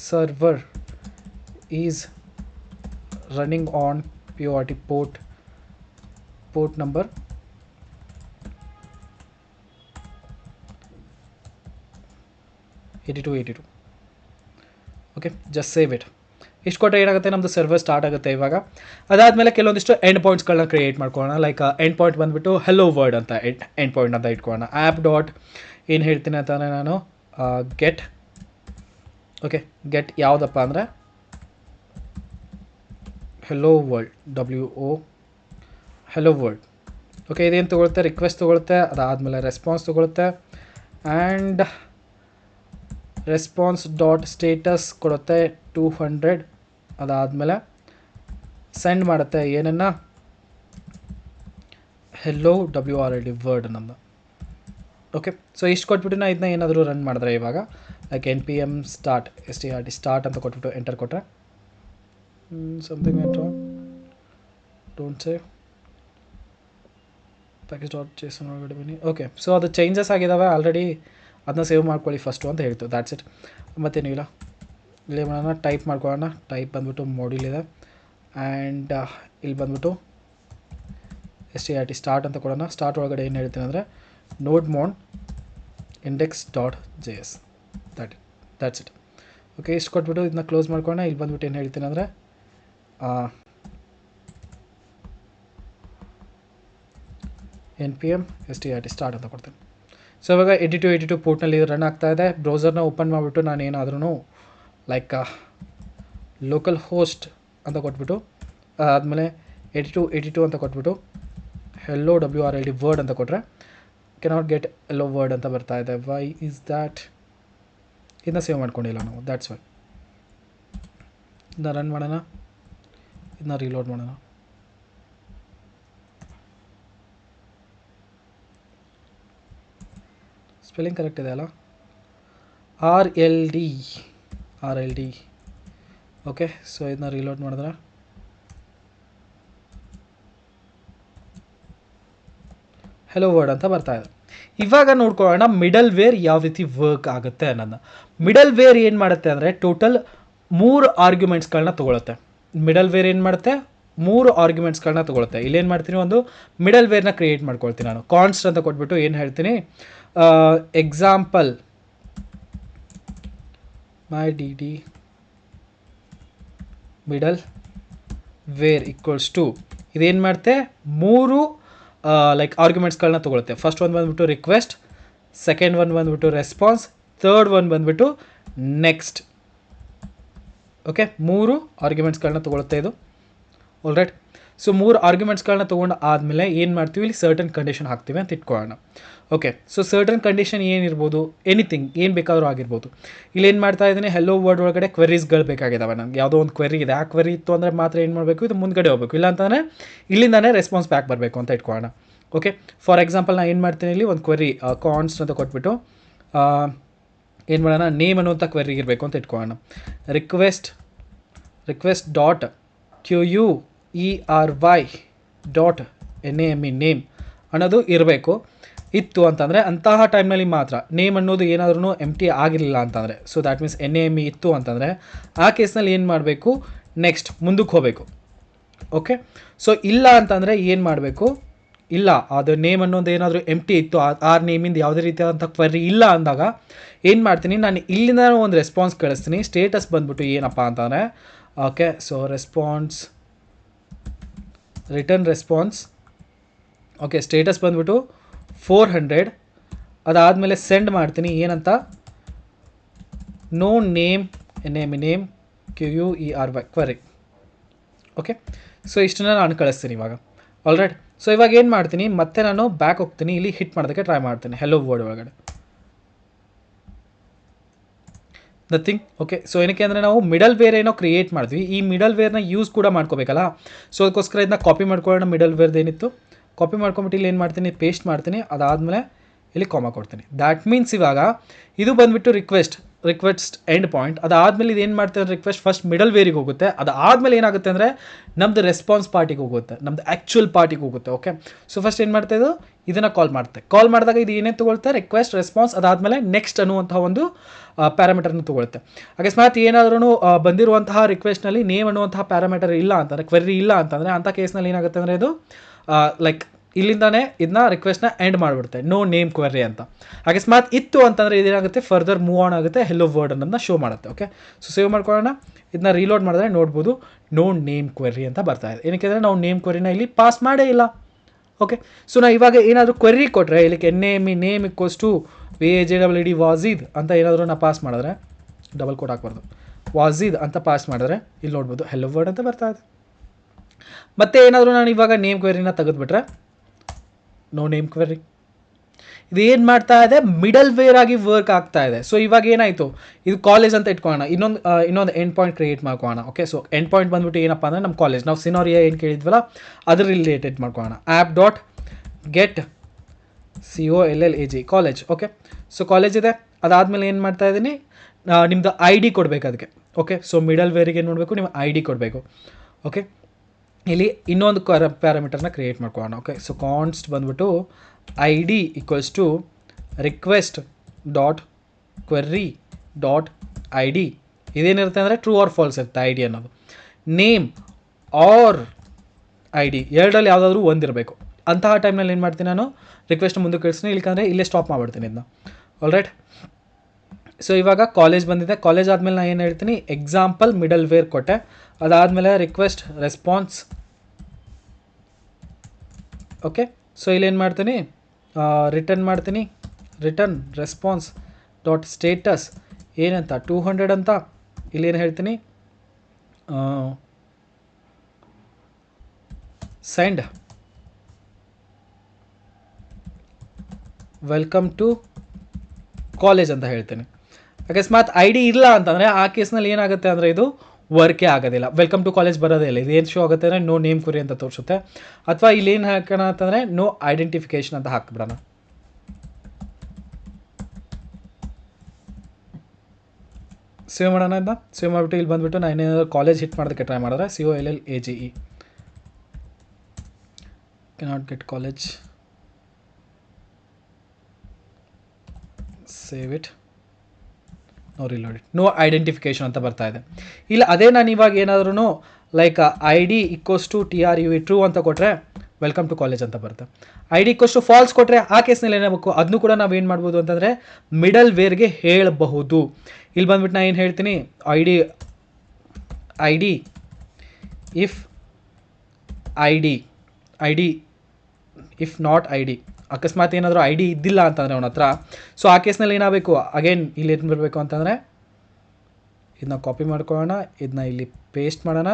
Server is running on P R T port port number eighty two eighty two okay just save it ಇಷ್ಟು ಕೊಟ್ಟರೆ ಏನಾಗುತ್ತೆ? ನಮ್ಮದು server start ಆಗುತ್ತೆ ಇವಾಗ. ಅದಾದಮೇಲೆ ಕೆಲವೊಂದಿಷ್ಟು ಎಂಡ್ ಪಾಯಿಂಟ್ಸ್ಗಳನ್ನ ಕ್ರಿಯೇಟ್ ಮಾಡ್ಕೊಳ್ಳೋಣ. ಲೈಕ್ ಎಂಡ್ ಪಾಯಿಂಟ್ ಬಂದುಬಿಟ್ಟು ಹೆಲೋ ವರ್ಡ್ ಅಂತ ಎಂಡ್ ಎಂಡ್ ಪಾಯಿಂಟ್ ಅಂತ ಇಟ್ಕೊಳ್ಳೋಣ. ಆ್ಯಪ್ ಡಾಟ್ ಏನು ಹೇಳ್ತೀನಿ ಅಂತಂದರೆ ನಾನು? ಗೆಟ್ ಓಕೆ ಗೆಟ್ ಯಾವುದಪ್ಪ ಅಂದರೆ? Hello world W O hello world okay ಇದೇನು ತೊಗೊಳುತ್ತೆ? ರಿಕ್ವೆಸ್ಟ್ ತೊಗೊಳುತ್ತೆ. ಅದಾದಮೇಲೆ ರೆಸ್ಪಾನ್ಸ್ ತೊಗೊಳುತ್ತೆ. ಆ್ಯಂಡ್ ರೆಸ್ಪಾನ್ಸ್ ಡಾಟ್ ಸ್ಟೇಟಸ್ ಕೊಡುತ್ತೆ. ಟೂ ಹಂಡ್ರೆಡ್ ಅದಾದಮೇಲೆ ಸೆಂಡ್ ಮಾಡುತ್ತೆ. ಏನನ್ನ? Hello W R I D world ನಮ್ಮದು ಓಕೆ ಸೊ ಇಷ್ಟು ಕೊಟ್ಬಿಟ್ಟು ನಾ ಇದನ್ನ ಏನಾದರೂ ರನ್ ಮಾಡಿದ್ರೆ ಇವಾಗ like N P M start S T R T start ಅಂತ ಕೊಟ್ಬಿಟ್ಟು ಎಂಟರ್ ಕೊಟ್ಟರೆ something entry don't save package dot JSON ಒಳಗಡೆ ಬನ್ನಿ. ಓಕೆ ಸೊ ಅದು ಚೇಂಜಸ್ ಆಗಿದ್ದಾವೆ ಆಲ್ರೆಡಿ ಅದನ್ನ ಸೇವ್ ಮಾಡ್ಕೊಳ್ಳಿ ಫಸ್ಟು ಅಂತ ಹೇಳ್ತು. ದ್ಯಾಟ್ಸ್ ಇಟ್ ಮತ್ತೇನಿಲ್ಲ ಇಲ್ಲಿ ಮಾಡೋಣ ಟೈಪ್ ಮಾಡ್ಕೊಳ್ಳೋಣ. ಟೈಪ್ ಬಂದ್ಬಿಟ್ಟು ಮಾಡ್ಯೂಲ್ ಇದೆ. ಆ್ಯಂಡ್ ಇಲ್ಲಿ ಬಂದ್ಬಿಟ್ಟು S T R T start ಅಂತ ಕೊಡೋಣ. ಸ್ಟಾರ್ಟ್ ಒಳಗಡೆ ಏನು ಹೇಳ್ತೀನಿ ಅಂದರೆ nodemon index dot J S that that's it okay ಇಷ್ಟು ಕೊಟ್ಬಿಟ್ಟು ಇದನ್ನ ಕ್ಲೋಸ್ ಮಾಡ್ಕೊಳ್ಳೋಣ. ಇಲ್ಲಿ ಬಂದ್ಬಿಟ್ಟು ಏನು ಹೇಳ್ತೀನಿ ಅಂದರೆ N P M S T R T start ಅಂತ ಕೊಡ್ತೀನಿ. ಸೊ ಇವಾಗ ಏಯ್ಟಿ ಟು ಏಯ್ಟಿ ಟು ಪೋರ್ಟ್ನಲ್ಲಿ ರನ್ ಆಗ್ತಾ ಇದೆ. ಬ್ರೌಸರ್ನ ಓಪನ್ ಮಾಡಿಬಿಟ್ಟು ನಾನು ಏನಾದ್ರೂ ಲೈಕ್ ಲೋಕಲ್ ಹೋಸ್ಟ್ ಅಂತ ಕೊಟ್ಬಿಟ್ಟು ಆದಮೇಲೆ ಏಯ್ಟಿ ಟು ಏಯ್ಟಿ ಟು ಅಂತ ಕೊಟ್ಬಿಟ್ಟು hello W R I D world ಅಂತ ಕೊಟ್ಟರೆ ಕೆನಾಟ್ ಗೆಟ್ ಎಲ್ಲೋ ವರ್ಡ್ ಅಂತ ಬರ್ತಾ ಇದೆ. ವೈ ಈಸ್ ದ್ಯಾಟ್ ಇದನ್ನ ಸೇವ್ ಮಾಡ್ಕೊಂಡಿಲ್ಲ ನಾವು. ದ್ಯಾಟ್ಸ್ ವೈ ಇದನ್ನ ರನ್ ಮಾಡೋಣ. ಇದನ್ನ ರೀಲೋಡ್ ಮಾಡೋಣ. ಸ್ಪೆಲ್ಲಿಂಗ್ ಕರೆಕ್ಟ್ ಇದೆ ಅಲ್ಲ? R L D R L D okay so ಇದನ್ನ ರೀಲೋಡ್ ಮಾಡಿದ್ರೆ? ಹೆಲೋ ವರ್ಡ್ ಅಂತ ಬರ್ತಾ ಇದೆ. ಇವಾಗ ನೋಡ್ಕೊಳ್ಳೋಣ ಮಿಡಲ್ ವೇರ್ ಯಾವ ರೀತಿ ವರ್ಕ್ ಆಗುತ್ತೆ ಅನ್ನೋದನ್ನ. ಮಿಡಲ್ ವೇರ್ ಏನು ಮಾಡುತ್ತೆ ಅಂದರೆ ಟೋಟಲ್ ಮೂರು ಆರ್ಗ್ಯುಮೆಂಟ್ಸ್ಗಳನ್ನ ತೊಗೊಳುತ್ತೆ. ಮಿಡಲ್ ವೇರ್ ಏನು ಮಾಡುತ್ತೆ? ಮೂರು ಆರ್ಗ್ಯುಮೆಂಟ್ಸ್ಗಳನ್ನ ತೊಗೊಳುತ್ತೆ. ಇಲ್ಲೇನು ಮಾಡ್ತೀನಿ ಒಂದು ಮಿಡಲ್ ವೇರ್ನ ಕ್ರಿಯೇಟ್ ಮಾಡ್ಕೊಳ್ತೀನಿ ನಾನು. ಕಾನ್ಸ್ಟ್ ಅಂತ ಕೊಟ್ಬಿಟ್ಟು ಏನು ಹೇಳ್ತೀನಿ? Example my dd middleware equals to ಇದೇನು ಮಾಡುತ್ತೆ ಮೂರು ಲೈಕ್ ಆರ್ಗ್ಯುಮೆಂಟ್ಸ್ಗಳನ್ನ ತೊಗೊಳುತ್ತೆ ಫಸ್ಟ್ ಒಂದು ಬಂದ್ಬಿಟ್ಟು ರಿಕ್ವೆಸ್ಟ್ ಸೆಕೆಂಡ್ ಒನ್ ಬಂದ್ಬಿಟ್ಟು ರೆಸ್ಪಾನ್ಸ್ ಥರ್ಡ್ ಒನ್ ಬಂದ್ಬಿಟ್ಟು ನೆಕ್ಸ್ಟ್ ಓಕೆ ಮೂರು ಆರ್ಗ್ಯುಮೆಂಟ್ಸ್ಗಳನ್ನ ತೊಗೊಳುತ್ತೆ ಇದು. ಆಲ್ ರೈಟ್ ಸೊ ಮೂರು ಆರ್ಗ್ಯುಮೆಂಟ್ಸ್ಗಳನ್ನ ತೊಗೊಂಡು ಆದಮೇಲೆ ಏನು ಮಾಡ್ತೀವಿ? ಇಲ್ಲಿ ಸರ್ಟನ್ ಕಂಡೀಷನ್ ಹಾಕ್ತೀವಿ ಅಂತ ಇಟ್ಕೊಳ್ಳೋಣ. ಓಕೆ ಸೊ ಸರ್ಟನ್ ಕಂಡೀಷನ್ ಏನಿರ್ಬೋದು? ಎನಿಥಿಂಗ್ ಏನು ಬೇಕಾದರೂ ಆಗಿರ್ಬೋದು. ಇಲ್ಲಿ ಏನು ಮಾಡ್ತಾ ಇದ್ದೀನಿ? ಹೆಲೋ ವರ್ಡ್ ಒಳಗಡೆ ಕ್ವೆರೀಸ್ಗಳು ಬೇಕಾಗಿದ್ದಾವೆ ನನಗೆ. ಯಾವುದೋ ಒಂದು ಕ್ವೆರಿ ಇದೆ. ಆ ಕ್ವೆರಿ ಇತ್ತು ಅಂದರೆ ಮಾತ್ರ ಏನು ಮಾಡಬೇಕು? ಇದು ಮುಂದ್ಗಡೆ ಹೋಗಬೇಕು. ಇಲ್ಲ ಅಂತಂದರೆ ಇಲ್ಲಿಂದಾನೇ ರೆಸ್ಪಾನ್ಸ್ ಬ್ಯಾಕ್ ಬರಬೇಕು ಅಂತ ಇಟ್ಕೊಳ್ಳೋಣ. ಓಕೆ ಫಾರ್ ಎಕ್ಸಾಂಪಲ್ ನಾನು ಏನು ಮಾಡ್ತೀನಿ ಇಲ್ಲಿ? ಒಂದು ಕ್ವೆರಿ ಕಾನ್ಸ್ ಅಂತ ಕೊಟ್ಬಿಟ್ಟು ಏನು ಮಾಡೋಣ? ನೇಮ್ ಅನ್ನುವಂಥ ಕ್ವೆರಿ ಇರಬೇಕು ಅಂತ ಇಟ್ಕೊಳ್ಳೋಣ. Request request dot Q U E R Y dot N A M E name ಅನ್ನೋದು ಇರಬೇಕು. ಇತ್ತು ಅಂತಂದರೆ ಅಂತಹ ಟೈಮ್ನಲ್ಲಿ ಮಾತ್ರ ನೇಮ್ ಅನ್ನೋದು ಏನಾದ್ರೂ ಎಂ ಟಿ ಆಗಿರಲಿಲ್ಲ ಅಂತಂದರೆ. So that means N A M E ಇತ್ತು ಅಂತಂದರೆ ಆ ಕೇಸ್ನಲ್ಲಿ ಏನು ಮಾಡಬೇಕು? ನೆಕ್ಸ್ಟ್ ಮುಂದಕ್ಕೆ ಹೋಗಬೇಕು. ಓಕೆ ಸೊ ಇಲ್ಲ ಅಂತಂದರೆ ಏನು ಮಾಡಬೇಕು? ಇಲ್ಲ, ಅದು ನೇಮ್ ಅನ್ನೋದು ಏನಾದರೂ ಎಂಟಿ ಇತ್ತು, ಆ- ಆ ನೇಮಿಂದ ಯಾವುದೇ ರೀತಿಯಾದಂಥ ಕ್ವರಿ ಇಲ್ಲ ಅಂದಾಗ ಏನು ಮಾಡ್ತೀನಿ, ನಾನು ಇಲ್ಲಿಂದ ಒಂದು ರೆಸ್ಪಾನ್ಸ್ ಕಳಿಸ್ತೀನಿ. ಸ್ಟೇಟಸ್ ಬಂದ್ಬಿಟ್ಟು ಏನಪ್ಪ ಅಂತಂದರೆ okay so response return response okay status ಬಂದ್ಬಿಟ್ಟು ಫೋರ್ ಹಂಡ್ರೆಡ್ ಅದಾದಮೇಲೆ ಸೆಂಡ್ ಮಾಡ್ತೀನಿ. ಏನಂತ? No name name name Q U E R Y query okay so ಇಷ್ಟನ್ನ ನಾನು ಕಳಿಸ್ತೀನಿ ಇವಾಗ. ಆಲ್ರೈಟ್ ಸೊ ಇವಾಗ ಏನು ಮಾಡ್ತೀನಿ? ಮತ್ತೆ ನಾನು ಬ್ಯಾಕ್ ಹೋಗ್ತೀನಿ. ಇಲ್ಲಿ ಹಿಟ್ ಮಾಡೋದಕ್ಕೆ ಟ್ರೈ ಮಾಡ್ತೀನಿ. ಹೆಲೋ ವರ್ಡ್ ಒಳಗಡೆ. ನಥಿಂಗ್ ಓಕೆ ಸೊ ಏನಕ್ಕೆ ಅಂದರೆ ನಾವು ಮಿಡಲ್ ವೇರ್ ಏನೋ ಕ್ರಿಯೇಟ್ ಮಾಡಿದ್ವಿ. ಈ ಮಿಡಲ್ ವೇರ್ನ ಯೂಸ್ ಕೂಡ ಮಾಡ್ಕೋಬೇಕಲ್ಲ? ಸೊ ಅದಕ್ಕೋಸ್ಕರ ಇದನ್ನ ಕಾಪಿ ಮಾಡ್ಕೊಳ್ಳೋಣ. ಮಿಡಲ್ ವೇರ್ದು ಏನಿತ್ತು? ಕಾಪಿ ಮಾಡ್ಕೊಂಬಿಟ್ಟು ಇಲ್ಲಿ ಏನು ಮಾಡ್ತೀನಿ? ಪೇಸ್ಟ್ ಮಾಡ್ತೀನಿ. ಅದಾದಮೇಲೆ ಇಲ್ಲಿ ಕಾಮ ಕೊಡ್ತೀನಿ. ದ್ಯಾಟ್ ಮೀನ್ಸ್ ಇವಾಗ ಇದು ಬಂದುಬಿಟ್ಟು ರಿಕ್ವೆಸ್ಟ್ ರಿಕ್ವೆಸ್ಟ್ ಎಂಡ್ ಪಾಯಿಂಟ್ ಅದಾದಮೇಲೆ ಇದು ಏನು ಮಾಡ್ತಾರೆ ರಿಕ್ವೆಸ್ಟ್ ಫಸ್ಟ್ ಮಿಡಲ್ ವೇರಿಗೆ ಹೋಗುತ್ತೆ. ಅದಾದಮೇಲೆ ಏನಾಗುತ್ತೆ ಅಂದರೆ ನಮ್ಮದು ರೆಸ್ಪಾನ್ಸ್ ಪಾರ್ಟಿಗೆ ಹೋಗುತ್ತೆ. ನಮ್ದು ಆ್ಯಕ್ಚುಯಲ್ ಪಾರ್ಟಿಗೆ ಹೋಗುತ್ತೆ ಓಕೆ ಸೊ ಫಸ್ಟ್ ಏನು ಮಾಡ್ತಾ ಇದು? ಇದನ್ನು ಕಾಲ್ ಮಾಡುತ್ತೆ ಕಾಲ್ ಮಾಡಿದಾಗ ಇದು ಏನೇ ತಗೊಳ್ತೆ? ರಿಕ್ವೆಸ್ಟ್ ರೆಸ್ಪಾನ್ಸ್ ಅದಾದಮೇಲೆ ನೆಕ್ಸ್ಟ್ ಅನ್ನುವಂತಹ ಒಂದು ಪ್ಯಾರಾಮೀಟರ್ನ ತೊಗೊಳುತ್ತೆ ಅಕಸ್ಮಾತ್ ಏನಾದ್ರೂ ಬಂದಿರುವಂತಹ ರಿಕ್ವೆಸ್ಟ್ನಲ್ಲಿ ನೇಮ್ ಅನ್ನುವಂತಹ ಪ್ಯಾರಾಮೀಟರ್ ಇಲ್ಲ ಅಂತಂದರೆ ಕ್ವೆರಿ ಇಲ್ಲ ಅಂತಂದರೆ ಅಂಥ ಕೇಸ್ನಲ್ಲಿ ಏನಾಗುತ್ತೆ ಅಂದರೆ ಇದು ಲೈಕ್ ಇಲ್ಲಿಂದಾನೇ ಇದನ್ನ ರಿಕ್ವೆಸ್ಟ್ನ ಎಂಡ್ ಮಾಡಿಬಿಡುತ್ತೆ. ನೋ ನೇಮ್ ಕ್ವೆರಿ ಅಂತ. ಅಕಸ್ಮಾತ್ ಇತ್ತು ಅಂತಂದರೆ ಇದೇನಾಗುತ್ತೆ? ಫರ್ದರ್ ಮೂವ್ ಆನ್ ಆಗುತ್ತೆ ಹೆಲೋ ವರ್ಡ್ ಅನ್ನೋದನ್ನ ಶೋ ಮಾಡುತ್ತೆ ಓಕೆ ಸೊ ಸೇವ್ ಮಾಡ್ಕೊಳ್ಳೋಣ. ಇದನ್ನ ರೀಲೋಡ್ ಮಾಡಿದ್ರೆ ನೋಡ್ಬೋದು ನೋ ನೇಮ್ ಕ್ವೆರಿ ಅಂತ ಬರ್ತಾ ಇದೆ. ಏನಕ್ಕೆ ಅಂದರೆ ನಾವು ನೇಮ್ ಕ್ವೆರಿನ ಇಲ್ಲಿ ಪಾಸ್ ಮಾಡೇ ಇಲ್ಲ ಓಕೆ ಸೊ ನಾವು ಇವಾಗ ಏನಾದರೂ ಕ್ವೆರಿ ಕೊಟ್ಟರೆ ಇಲ್ಲಿಗೆ N M E name equals to V A J double D Wajid ಅಂತ ಏನಾದರೂ ನಾ ಪಾಸ್ ಮಾಡಿದ್ರೆ ಡಬಲ್ ಕೋಟ್ ಹಾಕ್ಬಾರ್ದು. ವಾಜೀದ್ ಅಂತ ಪಾಸ್ ಮಾಡಿದ್ರೆ, ಇಲ್ಲಿ ನೋಡ್ಬೋದು ಹೆಲೋ ವರ್ಡ್ ಅಂತ ಬರ್ತಾ ಇದೆ. ಮತ್ತೆ ಏನಾದರೂ ನಾನು ಇವಾಗ ನೇಮ್ ಕ್ವೆರಿನ ತೆಗೆದುಬಿಟ್ರೆ ನೋ ನೇಮ್ ಕ್ವೆರಿ ಇದು ಏನು ಮಾಡ್ತಾ ಇದೆ? ಮಿಡಲ್ ವೇರ್ ಆಗಿ ವರ್ಕ್ ಆಗ್ತಾ ಇದೆ. ಸೊ ಇವಾಗ ಏನಾಯಿತು? ಇದು ಕಾಲೇಜ್ ಅಂತ ಇಟ್ಕೋಣ ಇನ್ನೊಂದು ಇನ್ನೊಂದು ಎಂಡ್ ಪಾಯಿಂಟ್ ಕ್ರಿಯೇಟ್ ಮಾಡ್ಕೋಣ ಓಕೆ ಸೊ ಎಂಡ್ ಪಾಯಿಂಟ್ ಬಂದ್ಬಿಟ್ಟು ಏನಪ್ಪ ಅಂದರೆ ನಮ್ಮ ಕಾಲೇಜ್ ನಾವು ಸಿನೋರಿಯಾ ಏನು ಕೇಳಿದ್ವಲ್ಲ, ಅದ್ರ related ಮಾಡ್ಕೋಣ app dot get C O L L A G college okay so college ಇದೆ. ಅದಾದಮೇಲೆ ಏನು ಮಾಡ್ತಾ ಇದ್ದೀನಿ ನಿಮ್ಮದು ಐ ಡಿ ಕೊಡಬೇಕು ಅದಕ್ಕೆ. ಓಕೆ ಸೊ ಮಿಡಲ್ ವೇರಿಗೆ ನೋಡಬೇಕು ನಿಮ್ಮ ಐ ಡಿ ಕೊಡಬೇಕು. ಓಕೆ ಇಲ್ಲಿ ಇನ್ನೊಂದು ಕ್ವಾರ ಪ್ಯಾರಾಮೀಟರ್ನ ಕ್ರಿಯೇಟ್ ಮಾಡ್ಕೊಳ್ಳೋಣ. ಓಕೆ ಸೊ ಕಾನ್ಸ್ಟ್ ಬಂದ್ಬಿಟ್ಟು I D equals to request dot query dot I D ಇದೇನಿರುತ್ತೆ ಅಂದರೆ ಟ್ರೂ ಆರ್ ಫಾಲ್ಸ್ ಇರುತ್ತೆ ಐ ಡಿ ಅನ್ನೋದು. ನೇಮ್ ಆರ್ ಐ ಡಿ ಎರಡರಲ್ಲಿ ಯಾವುದಾದ್ರೂ ಒಂದಿರಬೇಕು ಅಂತಹ ಟೈಮ್ನಲ್ಲಿ ಏನು ಮಾಡ್ತೀನಿ ನಾನು? ರಿಕ್ವೆಸ್ಟ್ ಮುಂದೆ ಕಳಿಸ್ತೀನಿ ಇಲ್ಲಿಕಂದರೆ ಇಲ್ಲೇ ಸ್ಟಾಪ್ ಮಾಡಿಬಿಡ್ತೀನಿ ಇದನ್ನ ಆಲ್ರೈಟ್ ಸೊ ಇವಾಗ ಕಾಲೇಜ್ ಬಂದಿದೆ. ಕಾಲೇಜ್ ಆದಮೇಲೆ ನಾನು ಏನು ಹೇಳ್ತೀನಿ? ಎಕ್ಸಾಂಪಲ್ ಮಿಡಲ್ ವೇರ್ ಕೊಟ್ಟೆ. ಅದಾದಮೇಲೆ ರಿಕ್ವೆಸ್ಟ್ ರೆಸ್ಪಾನ್ಸ್ ಓಕೆ ಸೊ ಇಲ್ಲೇನು ಮಾಡ್ತೀನಿ? ರಿಟರ್ನ್ ಮಾಡ್ತೀನಿ. ರಿಟರ್ನ್ ರೆಸ್ಪಾನ್ಸ್ ಡಾಟ್ ಸ್ಟೇಟಸ್ ಏನಂತ? ಟೂ ಹಂಡ್ರೆಡ್ ಅಂತ? ಇಲ್ಲೇನು ಹೇಳ್ತೀನಿ? ಸೆಂಡ್ ವೆಲ್ಕಮ್ ಟು ಕಾಲೇಜ್ ಅಂತ ಹೇಳ್ತೀನಿ. ಅಕಸ್ಮಾತ್ ಐ ಡಿ ಇಲ್ಲ ಅಂತಂದರೆ ಆ ಕೇಸ್ನಲ್ಲಿ ಏನಾಗುತ್ತೆ ಅಂದರೆ ಇದು ವರ್ಕೇ ಆಗೋದಿಲ್ಲ. ವೆಲ್ಕಮ್ ಟು ಕಾಲೇಜ್ ಬರೋದೇ ಇಲ್ಲ. ಇದು ಏನು ಶೋ ಆಗುತ್ತೆ ಅಂದರೆ ನೋ ನೇಮ್ ಕುರಿ ಅಂತ ತೋರಿಸುತ್ತೆ. ಅಥವಾ ಇಲ್ಲಿ ಏನು ಹಾಕೋಣ ಅಂತಂದರೆ ನೋ ಐಡೆಂಟಿಫಿಕೇಶನ್ ಅಂತ ಹಾಕ್ಬಿಡೋಣ. ಸೇವ್ ಮಾಡೋಣ ಅಂತ ಸೇವ್ ಮಾಡಿಬಿಟ್ಟು ಇಲ್ಲಿ ಬಂದುಬಿಟ್ಟು ನಾನು ಏನಾದರೂ ಕಾಲೇಜ್ ಹಿಟ್ ಮಾಡೋದಕ್ಕೆ ಟ್ರೈ ಮಾಡಿದ್ರೆ C O L L A G E cannot get college save it reload no identification ಅಂತ ಬರ್ತಾ ಇದೆ. ಇಲ್ಲ, ಅದೇ ನಾನು ಇವಾಗ ಏನಾದ್ರೂ like I D equals to T R U true ಅಂತ ಕೊಟ್ಟರೆ ವೆಲ್ಕಮ್ ಟು ಕಾಲೇಜ್ ಅಂತ ಬರುತ್ತೆ. I D equals to false ಕೊಟ್ಟರೆ ಆ ಕೇಸ್ನಲ್ಲಿ ಏನಾಗಬೇಕು ಅದನ್ನು ಕೂಡ ನಾವು ಏನು ಮಾಡ್ಬೋದು ಅಂತಂದರೆ ಮಿಡಲ್ ವೇರ್ಗೆ ಹೇಳಬಹುದು. ಇಲ್ಲಿ ಬಂದ್ಬಿಟ್ಟು ನಾನು ಏನು ಹೇಳ್ತೀನಿ? I D I D if I D I D if not I D ಅಕಸ್ಮಾತ್ ಏನಾದರೂ ಐ ಡಿ ಇದ್ದಿಲ್ಲ ಅಂತಂದರೆ ಅವನ ಹತ್ರ. ಸೊ ಆ ಕೇಸ್ನಲ್ಲಿ ಏನಾಗಬೇಕು? ಅಗೇನ್ ಇಲ್ಲಿ ಏನು ಬರಬೇಕು ಅಂತಂದರೆ ಇದನ್ನ ಕಾಪಿ ಮಾಡ್ಕೊಳ್ಳೋಣ ಇದನ್ನ ಇಲ್ಲಿ ಪೇಸ್ಟ್ ಮಾಡೋಣ.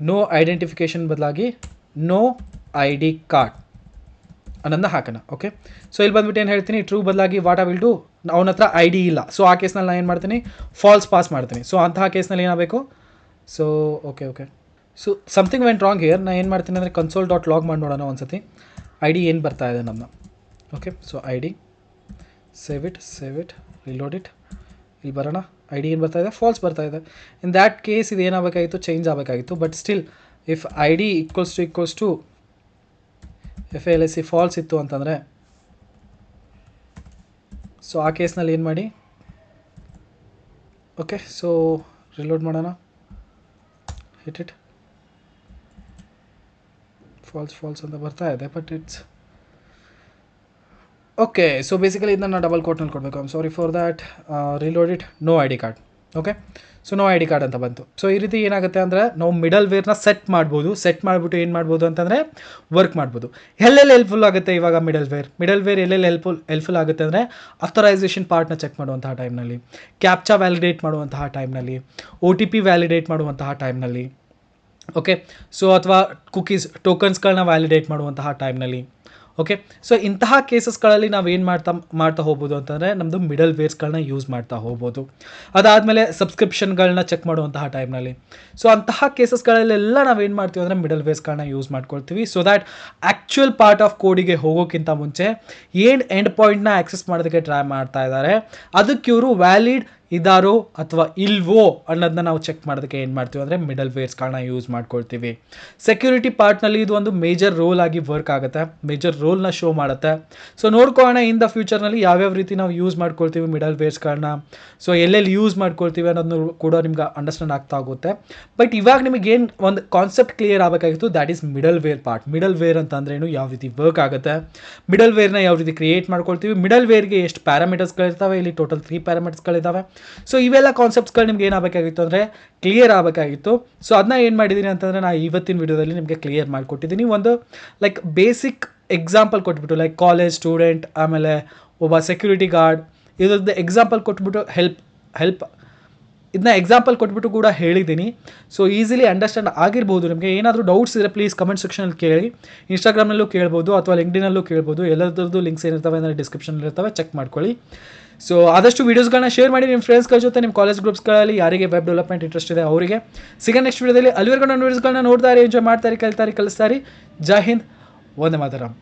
ನೋ ಐಡೆಂಟಿಫಿಕೇಷನ್ ಬದಲಾಗಿ ನೋ ಐ ಡಿ ಕಾರ್ಡ್ ಅನ್ನೋದನ್ನ ಹಾಕೋಣ ಓಕೆ ಸೊ ಇಲ್ಲಿ ಬಂದ್ಬಿಟ್ಟು ಏನು ಹೇಳ್ತೀನಿ? ಟ್ರೂ ಬದಲಾಗಿ ವಾಟ್ ಐ ವಿಲ್ ಡು ಅವನ ಹತ್ರ ಐ ಡಿ ಇಲ್ಲ. ಸೊ ಆ ಕೇಸ್ನಲ್ಲಿ ನಾನು ಏನು ಮಾಡ್ತೀನಿ? ಫಾಲ್ಸ್ ಪಾಸ್ ಮಾಡ್ತೀನಿ. ಸೊ ಅಂತಹ ಕೇಸ್ನಲ್ಲಿ ಏನಾಗಬೇಕು? So okay okay so something went wrong here ನಾನು ಏನು ಮಾಡ್ತೀನಿ ಅಂದರೆ ಕನ್ಸೋಲ್ ಡಾಟ್ ಲಾಗ್ ಮಾಡಿ ನೋಡೋಣ ಒಂದ್ಸತಿ. ಐ ಡಿ ಏನು ಬರ್ತಾ ಇದೆ ನಮ್ಮ okay so I D save it save it reload it ಇಲ್ಲಿ ಬರೋಣ. ಐ ಡಿ ಏನು ಬರ್ತಾ ಇದೆ? ಫಾಲ್ಸ್ ಬರ್ತಾ ಇದೆ. ಇನ್ ದ್ಯಾಟ್ ಕೇಸ್ ಇದು ಏನಾಗಬೇಕಾಗಿತ್ತು? ಚೇಂಜ್ ಆಗಬೇಕಾಗಿತ್ತು. But still if I D equals to equals to F L S C false ಇತ್ತು ಅಂತಂದರೆ ಸೊ ಆ ಕೇಸ್ನಲ್ಲಿ ಏನು ಮಾಡಿ? ಓಕೆ ಸೊ ರಿಲೋಡ್ ಮಾಡೋಣ. ಹಿಟ್ ಇಟ್ ಫಾಲ್ಸ್ ಫಾಲ್ಸ್ ಅಂತ ಬರ್ತಾ ಇದೆ but it's okay so basically ನಾನು ಡಬಲ್ ಕೋಟ್ನಲ್ಲಿ ಕೊಡಬೇಕು. I'm sorry for that reload it no I D card okay so no I D card ಅಂತ ಬಂತು. ಸೊ ಈ ರೀತಿ ಏನಾಗುತ್ತೆ ಅಂದರೆ ನಾವು ಮಿಡಲ್ ವೇರ್ನ ಸೆಟ್ ಮಾಡ್ಬೋದು. ಸೆಟ್ ಮಾಡಿಬಿಟ್ಟು ಏನು ಮಾಡ್ಬೋದು ಅಂತಂದರೆ ವರ್ಕ್ ಮಾಡ್ಬೋದು. ಎಲ್ಲೆಲ್ಲಿ ಹೆಲ್ಪ್ಫುಲ್ ಆಗುತ್ತೆ ಇವಾಗ ಮಿಡಲ್ ವೇರ್ ಮಿಡಲ್ ವೇರ್ ಎಲ್ಲೆಲ್ಲಿ ಹೆಲ್ಪ್ಫುಲ್ ಹೆಲ್ಪ್ಫುಲ್ ಆಗುತ್ತೆ ಅಂದರೆ ಅಥರೈಸೇಷನ್ ಪಾರ್ಟ್ನ ಚೆಕ್ ಮಾಡುವಂತಹ ಟೈಮ್ನಲ್ಲಿ ಕ್ಯಾಪ್ಚಾ ವ್ಯಾಲಿಡೇಟ್ ಮಾಡುವಂತಹ ಟೈಮ್ನಲ್ಲಿ ಒ ಟಿ ಪಿ ವ್ಯಾಲಿಡೇಟ್ ಮಾಡುವಂತಹ ಟೈಮ್ನಲ್ಲಿ ಓಕೆ ಸೊ ಅಥವಾ ಕುಕೀಸ್ ಟೋಕನ್ಸ್ಗಳನ್ನ ವ್ಯಾಲಿಡೇಟ್ ಮಾಡುವಂತಹ ಟೈಮ್ನಲ್ಲಿ ಓಕೆ ಸೊ ಇಂತಹ ಕೇಸಸ್ಗಳಲ್ಲಿ ನಾವು ಏನು ಮಾಡ್ತಾ ಮಾಡ್ತಾ ಹೋಗ್ಬೋದು ಅಂತಂದರೆ ನಮ್ಮದು ಮಿಡಲ್ ವೇರ್ಸ್ಗಳನ್ನ ಯೂಸ್ ಮಾಡ್ತಾ ಹೋಗ್ಬೋದು. ಅದಾದಮೇಲೆ ಸಬ್ಸ್ಕ್ರಿಪ್ಷನ್ಗಳನ್ನ ಚೆಕ್ ಮಾಡುವಂತಹ ಟೈಮ್ನಲ್ಲಿ ಸೊ ಅಂತಹ ಕೇಸಸ್ಗಳಲ್ಲೆಲ್ಲ ನಾವು ಏನು ಮಾಡ್ತೀವಿ ಅಂದರೆ ಮಿಡಲ್ ವೇರ್ಸ್ಗಳನ್ನ ಯೂಸ್ ಮಾಡ್ಕೊಳ್ತೀವಿ so that actual part of ಕೋಡಿಗೆ ಹೋಗೋಕ್ಕಿಂತ ಮುಂಚೆ ಏನು ಎಂಡ್ ಪಾಯಿಂಟ್ನ ಆಕ್ಸೆಸ್ ಮಾಡೋದಕ್ಕೆ ಟ್ರೈ ಮಾಡ್ತಾ ಇದ್ದಾರೆ, ಅದಕ್ಕೆ ಇವರು ವ್ಯಾಲಿಡ್ ಇದಾರೋ ಅಥವಾ ಇಲ್ವೋ ಅನ್ನೋದನ್ನ ನಾವು ಚೆಕ್ ಮಾಡೋದಕ್ಕೆ ಏನು ಮಾಡ್ತೀವಿ ಅಂದರೆ ಮಿಡಲ್ ವೇರ್ಸ್ಗಳನ್ನ ಯೂಸ್ ಮಾಡ್ಕೊಳ್ತೀವಿ. ಸೆಕ್ಯೂರಿಟಿ ಪಾರ್ಟ್ನಲ್ಲಿ ಇದು ಒಂದು ಮೇಜರ್ ರೋಲ್ ಆಗಿ ವರ್ಕ್ ಆಗುತ್ತೆ ಮೇಜರ್ ರೋಲ್ನ ಶೋ ಮಾಡುತ್ತೆ. ಸೊ ನೋಡ್ಕೋಣ ಇನ್ ದ ಫ್ಯೂಚರ್ನಲ್ಲಿ ಯಾವ್ಯಾವ ರೀತಿ ನಾವು ಯೂಸ್ ಮಾಡ್ಕೊಳ್ತೀವಿ ಮಿಡಲ್ ವೇರ್ಸ್ಗಳನ್ನ ಸೊ ಎಲ್ಲೆಲ್ಲಿ ಯೂಸ್ ಮಾಡ್ಕೊಳ್ತೀವಿ ಅನ್ನೋದನ್ನು ಕೂಡ ನಿಮ್ಗೆ ಅಂಡರ್ಸ್ಟ್ಯಾಂಡ್ ಆಗ್ತಾ ಹೋಗುತ್ತೆ. ಬಟ್ ಇವಾಗ ನಿಮಗೆ ಏನು ಒಂದು ಕಾನ್ಸೆಪ್ಟ್ ಕ್ಲಿಯರ್ ಆಗಬೇಕಾಗಿತ್ತು that is middleware part middleware ಅಂತ ಏನು? ಯಾವ ರೀತಿ ವರ್ಕ್ ಆಗುತ್ತೆ? ಮಿಡಲ್ ವೇರ್ನ ಯಾವ ರೀತಿ ಕ್ರಿಯೇಟ್ ಮಾಡ್ಕೊಳ್ತೀವಿ? ಮಿಡಲ್ ವೇರ್ಗೆ ಎಷ್ಟು ಪ್ಯಾರಾಮೀಟರ್ಸ್ಗಳಿರ್ತವೆ ಇಲ್ಲಿ ಟೋಟಲ್ ತ್ರೀ ಪ್ಯಾರಾಮೀಟರ್ಸ್ಗಳಿದ್ದಾವೆ ಸೊ ಇವೆಲ್ಲ ಕಾನ್ಸೆಪ್ಟ್ಸ್ಗಳು ನಿಮ್ಗೆ ಏನಾಗಬೇಕಾಗಿತ್ತು ಅಂದರೆ ಕ್ಲಿಯರ್ ಆಗಬೇಕಾಗಿತ್ತು. ಸೊ ಅದನ್ನ ಏನು ಮಾಡಿದ್ದೀನಿ ಅಂತಂದರೆ ನಾನು ಇವತ್ತಿನ ವಿಡಿಯೋದಲ್ಲಿ ನಿಮಗೆ ಕ್ಲಿಯರ್ ಮಾಡಿಕೊಟ್ಟಿದ್ದೀನಿ ಒಂದು ಲೈಕ್ ಬೇಸಿಕ್ ಎಕ್ಸಾಂಪಲ್ ಕೊಟ್ಬಿಟ್ಟು ಲೈಕ್ ಕಾಲೇಜ್ ಸ್ಟೂಡೆಂಟ್ ಆಮೇಲೆ ಒಬ್ಬ ಸೆಕ್ಯೂರಿಟಿ ಗಾರ್ಡ್ ಇದ್ರದ್ದು ಎಕ್ಸಾಂಪಲ್ ಕೊಟ್ಬಿಟ್ಟು ಹೆಲ್ಪ್ ಹೆಲ್ಪ್ ಇದನ್ನ ಎಕ್ಸಾಂಪಲ್ ಕೊಟ್ಬಿಟ್ಟು ಕೂಡ ಹೇಳಿದ್ದೀನಿ ಸೊ ಈಸಿಲಿ ಅಂಡರ್ಸ್ಟ್ಯಾಂಡ್ ಆಗಿರ್ಬೋದು ನಿಮಗೆ. ಏನಾದರೂ ಡೌಟ್ಸ್ ಇದ್ದರೆ ಪ್ಲೀಸ್ ಕಮೆಂಟ್ ಸೆಕ್ಷನಲ್ಲಿ ಕೇಳಿ. ಇನ್ಸ್ಟಾಗ್ರಾಮ್ನಲ್ಲೂ ಕೇಳ್ಬೋದು ಅಥವಾ ಲಿಂಕ್ಡಿನಲ್ಲೂ ಕೇಳ್ಬೋದು. ಎಲ್ಲದರದ್ದು ಲಿಂಕ್ಸ್ ಏನಿರ್ತವೆ ಅಂದರೆ ಡಿಸ್ಕ್ರಿಪ್ಷನ್ ಇರ್ತವೆ. ಚೆಕ್ ಮಾಡ್ಕೊಳ್ಳಿ. ಸೊ ಆದಷ್ಟು ವೀಡಿಯೋಸ್ಗಳನ್ನ ಶೇರ್ ಮಾಡಿ ನಿಮ್ಮ ಫ್ರೆಂಡ್ಸ್ಗಳ ಜೊತೆ ನಿಮ್ಮ ಕಾಲೇಜ್ ಗ್ರೂಪ್ಸ್ಗಳಲ್ಲಿ ಯಾರಿಗೆ ವೆಬ್ ಡೆವಲಪ್ಮೆಂಟ್ ಇಂಟ್ರೆಸ್ಟ್ ಇದೆ ಅವರಿಗೆ. ಸಿಗ ನೆಕ್ಸ್ಟ್ ವೀಡಿಯೋದಲ್ಲಿ ಅಲ್ಲಿವರೆಗೂ ನನ್ನ ವೀಡಿಯೋಸ್ಗಳನ್ನ ನೋಡ್ತಾರೆ ಎಂಜಾಯ್ ಮಾಡ್ತಾರೆ ಕಲಿತಾರೆ ಕಲಿಸ್ತಾರೆ ಜೈ ಹಿಂದ್, ವಂದೇ ಮಾತರಂ.